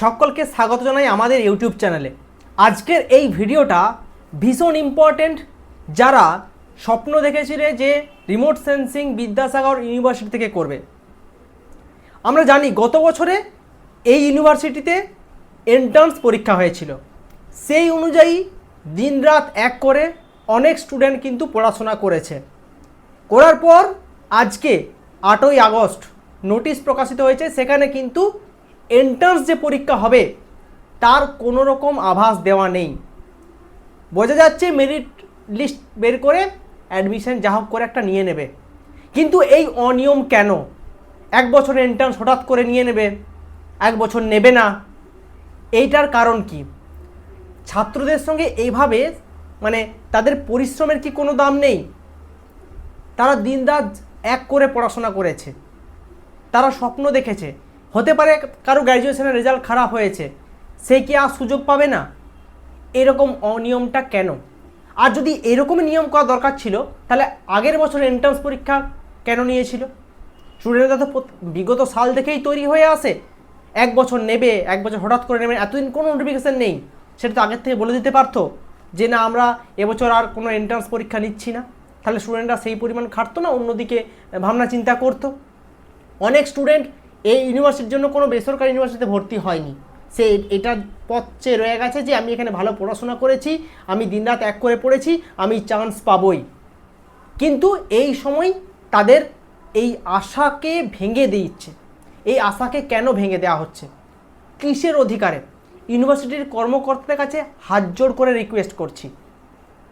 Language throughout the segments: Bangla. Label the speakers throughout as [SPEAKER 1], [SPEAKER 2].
[SPEAKER 1] সকলকে স্বাগত জানাই আমাদের ইউটিউব চ্যানেলে। আজকের এই ভিডিওটা ভীষণ ইম্পর্ট্যান্ট যারা স্বপ্ন দেখেছিলে যে রিমোট সেন্সিং বিদ্যাসাগর ইউনিভার্সিটি থেকে করবে। আমরা জানি গত বছরে এই ইউনিভার্সিটিতে এন্ট্রান্স পরীক্ষা হয়েছিল। সেই অনুযায়ী দিনরাত এক করে অনেক স্টুডেন্ট কিন্তু পড়াশোনা করেছে। করার পর আজকে আটই আগস্ট নোটিশ প্রকাশিত হয়েছে, সেখানে কিন্তু এন্ট্রান্স যে পরীক্ষা হবে, তার কোনো রকম আভাস দেওয়া নেই। বোঝা যাচ্ছে মেরিট লিস্ট বের করে অ্যাডমিশন যা হোক করে একটা নিয়ে নেবে। কিন্তু এই অনিয়ম কেন? এক বছর এন্ট্রান্স হঠাৎ করে নিয়ে নেবে, এক বছর নেবে না। এইটার কারণ কি? ছাত্রদের সঙ্গে এইভাবে মানে তাদের পরিশ্রমের কি কোনো দাম নেই? তারা দিনরাত এক করে পড়াশোনা করেছে। তারা স্বপ্ন দেখেছে। হতে পারে কারও গ্র্যাজুয়েশনের রেজাল্ট খারাপ হয়েছে, সে কি আর সুযোগ পাবে না? এরকম অনিয়মটা কেন? আর যদি এরকমই নিয়ম করা দরকার ছিল, তাহলে আগের বছর এন্ট্রান্স পরীক্ষা কেন নিয়েছিল? স্টুডেন্টরা তো বিগত সাল থেকেই তৈরি হয়ে আসে এক বছর নেবে, এক বছর হঠাৎ করে নেবে, এতদিন কোনো নোটিফিকেশান নেই। সেটা তো আগের থেকে বলে দিতে পারতো যে, না, আমরা এবছর আর কোনো এন্ট্রান্স পরীক্ষা নিচ্ছি না। তাহলে স্টুডেন্টরা সেই পরিমাণ খাটতো না? অন্যদিকে ভাবনা চিন্তা করতো? অনেক স্টুডেন্ট এই ইউনিভার্সিটির জন্য কোনো বেসরকারি ইউনিভার্সিটিতে ভর্তি হয়নি। সে এটা পথ চেয়ে রয়ে গেছে যে আমি এখানে ভালো পড়াশোনা করেছি, আমি দিনরাত এক করে পড়েছি, আমি চান্স পাবই। কিন্তু এই সময় তাদের এই আশাকে ভেঙে দিচ্ছে। এই আশাকে কেন ভেঙে দেওয়া হচ্ছে? কিসের অধিকারে? ইউনিভার্সিটির কর্মকর্তাদের কাছে হাত জোড় করে রিকোয়েস্ট করছি।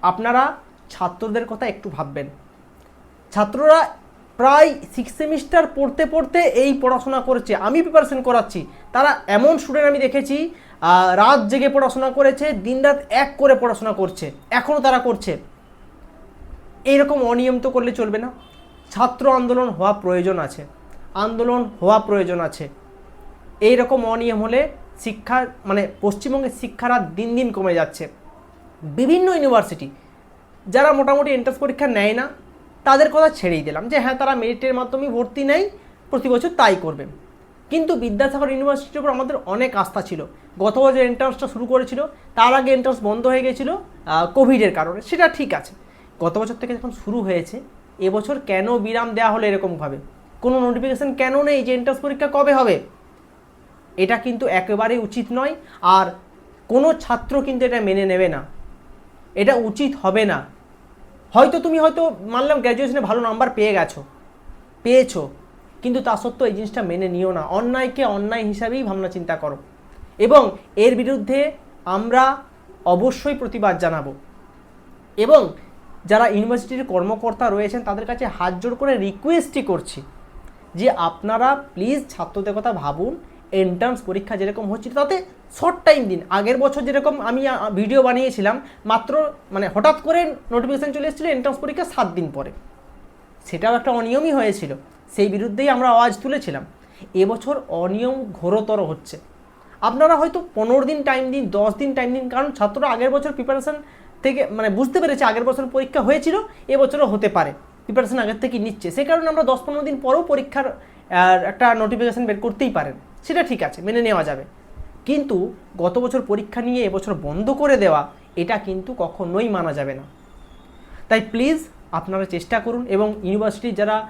[SPEAKER 1] আপনারা ছাত্রদের কথা একটু ভাববেন। ছাত্ররা প্রায় সিক্স সেমিস্টার পড়তে পড়তে এই পড়াশোনা করেছে। আমি প্রিপারেশন করাচ্ছি। তারা এমন স্টুডেন্ট আমি দেখেছি রাত জেগে পড়াশোনা করেছে, দিনরাত এক করে পড়াশোনা করছে। এখনও তারা করছে। এইরকম অনিয়ম তো করলে চলবে না। ছাত্র আন্দোলন হওয়া প্রয়োজন আছে। আন্দোলন হওয়া প্রয়োজন আছে। এই রকম অনিয়ম হলে শিক্ষা মানে পশ্চিমবঙ্গের শিক্ষার হার দিন দিন কমে যাচ্ছে। বিভিন্ন ইউনিভার্সিটি যারা মোটামুটি এন্ট্রান্স পরীক্ষা নেয় না তাদের কথা ছেড়েই দিলাম যে হ্যাঁ তারা মেরিটের মাধ্যমে ভর্তি নেয় প্রতি বছর তাই করবে। কিন্তু বিদ্যাসাগর ইউনিভার্সিটির উপর আমাদের অনেক আস্থা ছিল। গত বছর এন্ট্রান্সটা শুরু করেছিল, তার আগে এন্ট্রান্স বন্ধ হয়ে গেছিল কোভিডের কারণে। সেটা ঠিক আছে। গত বছর থেকে যখন শুরু হয়েছে, এবছর কেন বিরাম দেওয়া হলো এরকমভাবে? কোনো নোটিফিকেশান কেন নেই যে এন্ট্রান্স পরীক্ষা কবে হবে? এটা কিন্তু একেবারেই উচিত নয়। আর কোনো ছাত্র কিন্তু এটা মেনে নেবে না। এটা উচিত হবে না। হয়তো তুমি হয়তো মানলাম গ্র্যাজুয়েশনে ভালো নাম্বার পেয়ে গেছো, পেয়েছ, কিন্তু তা সত্ত্বেও এই জিনিসটা মেনে নিও না। অন্যায়কে অন্যায় হিসাবেই ভাবনা চিন্তা করো। এবং এর বিরুদ্ধে আমরা অবশ্যই প্রতিবাদ জানাব। এবং যারা ইউনিভার্সিটির কর্মকর্তা রয়েছেন, তাদের কাছে হাত জোড় করে রিকোয়েস্টই করছি যে আপনারা প্লিজ ছাত্রদের কথা ভাবুন এন্ট্রান্স পরীক্ষা যেরকম হচ্ছে, তাতে শর্ট টাইম দিন। আগের বছর যেরকম আমি ভিডিও বানিয়েছিলাম, মাত্র মানে হঠাৎ করে নোটিফিকেশান চলে এসেছিল এন্ট্রান্স পরীক্ষা সাত দিন পরে। সেটাও একটা অনিয়মই হয়েছিল। সেই বিরুদ্ধেই আমরা আওয়াজ তুলেছিলাম। এবছর অনিয়ম ঘোরতর হচ্ছে। আপনারা হয়তো পনেরো দিন টাইম দিন, দশ দিন টাইম দিন, কারণ ছাত্ররা আগের বছর প্রিপারেশন থেকে মানে বুঝতে পেরেছে আগের বছর পরীক্ষা হয়েছিল, এবছরও হতে পারে। প্রিপারেশন আগের থেকে নিচ্ছে। সেই কারণে আমরা দশ পনেরো দিন পরেও পরীক্ষার আহ, একটা নোটিফিকেশান বের করতেই পারেন। সেটা ঠিক আছে মেনে নেওয়া যাবে। কিন্তু গত বছর পরীক্ষা নিয়ে এবছর বন্ধ করে দেওয়া এটা কিন্তু কখনোই মানা যাবে না। তাই প্লিজ আপনারা চেষ্টা করুন এবং ইউনিভার্সিটির যারা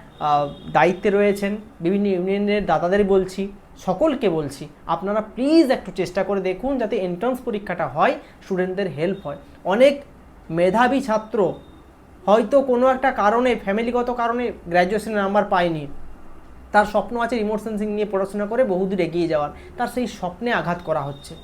[SPEAKER 1] দায়িত্বে রয়েছেন বিভিন্ন ইউনিয়নের দাদাদের বলছি সকলকে বলছি আপনারা প্লিজ একটু চেষ্টা করে দেখুন যাতে এন্ট্রান্স পরীক্ষাটা হয় স্টুডেন্টদের হেল্প হয়। অনেক মেধাবী ছাত্র হয়তো কোনো একটা কারণে ফ্যামিলিগত কারণে গ্র্যাজুয়েশনের নাম্বার পায়নি। তার স্বপ্ন আছে রিমোট সেন্সিং নিয়ে পড়াশোনা করে বহুদূর এগিয়ে যাওয়ার। তার সেই স্বপ্নে আঘাত করা হচ্ছে।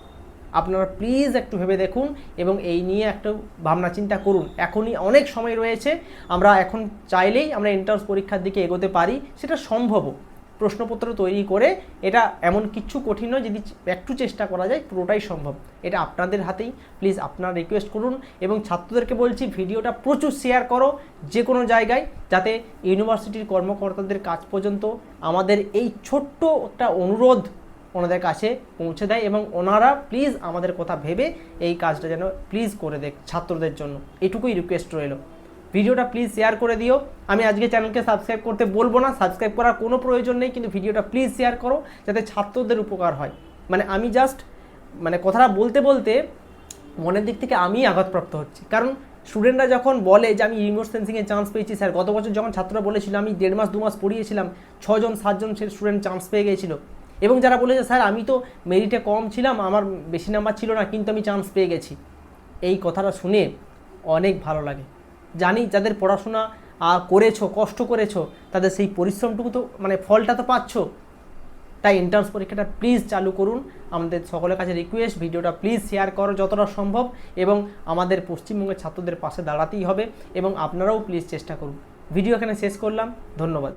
[SPEAKER 1] আপনারা প্লিজ একটু ভেবে দেখুন এবং এই নিয়ে একটু ভাবনা চিন্তা করুন। এখনই অনেক সময় রয়েছে, আমরা এখন চাইলেই আমরা এন্ট্রান্স পরীক্ষার দিকে এগোতে পারি, সেটা সম্ভবও। প্রশ্নপত্র তৈরি করে এটা এমন কিছু কঠিন নয়, যদি একটু চেষ্টা করা যায়, পুরোটাই সম্ভব। এটা আপনাদের হাতেই। প্লিজ আপনারা রিকোয়েস্ট করুন এবং ছাত্রদেরকে বলছি, ভিডিওটা প্রচুর শেয়ার করো যে কোনো জায়গায়, যাতে ইউনিভার্সিটির কর্মকর্তাদের কাজ পর্যন্ত আমাদের এই ছোট্ট একটা অনুরোধ ওনাদের কাছে পৌঁছে দেয় এবং ওনারা প্লিজ আমাদের কথা ভেবে এই কাজটা যেন প্লিজ করে দেখ ছাত্রদের জন্য। এটুকুই রিকোয়েস্ট রইল। ভিডিওটা প্লিজ শেয়ার করে দিও। আমি আজকে চ্যানেলকে সাবস্ক্রাইব করতে বলব না সাবস্ক্রাইব করার কোনো প্রয়োজন নেই, কিন্তু ভিডিওটা প্লিজ শেয়ার করো, যাতে ছাত্রদের উপকার হয়। মানে আমি জাস্ট মানে কথাটা বলতে বলতে মনের দিক থেকে আমি আঘাতপ্রাপ্ত হচ্ছি। কারণ স্টুডেন্টরা যখন বলে যে, আমি রিমোট সেন্সিংয়ে চান্স পেয়েছি স্যার গত বছর যখন ছাত্ররা বলেছিল, আমি দেড় মাস, দু মাস পড়িয়েছিলাম, ছজন, সাতজন সে স্টুডেন্ট চান্স পেয়ে গিয়েছিল। এবং যারা বলেছে, স্যার, আমি তো মেরিটে কম ছিলাম, আমার বেশি নাম্বার ছিল না, কিন্তু আমি চান্স পেয়ে গেছি। এই কথাটা শুনে অনেক ভালো লাগে। জানি যাদের পড়াশোনা করেছ, কষ্ট করেছ, তাদের সেই পরিশ্রমটুকু তো মানে ফলটা তো পাচ্ছ। তাই এন্ট্রান্স পরীক্ষাটা প্লিজ চালু করুন। আমাদের সকলের কাছে রিকোয়েস্ট ভিডিওটা প্লিজ শেয়ার করো যতটা সম্ভব এবং আমাদের পশ্চিমবঙ্গের ছাত্রদের পাশে দাঁড়াতেই হবে এবং আপনারাও প্লিজ চেষ্টা করুন। ভিডিও এখানে শেষ করলাম। ধন্যবাদ।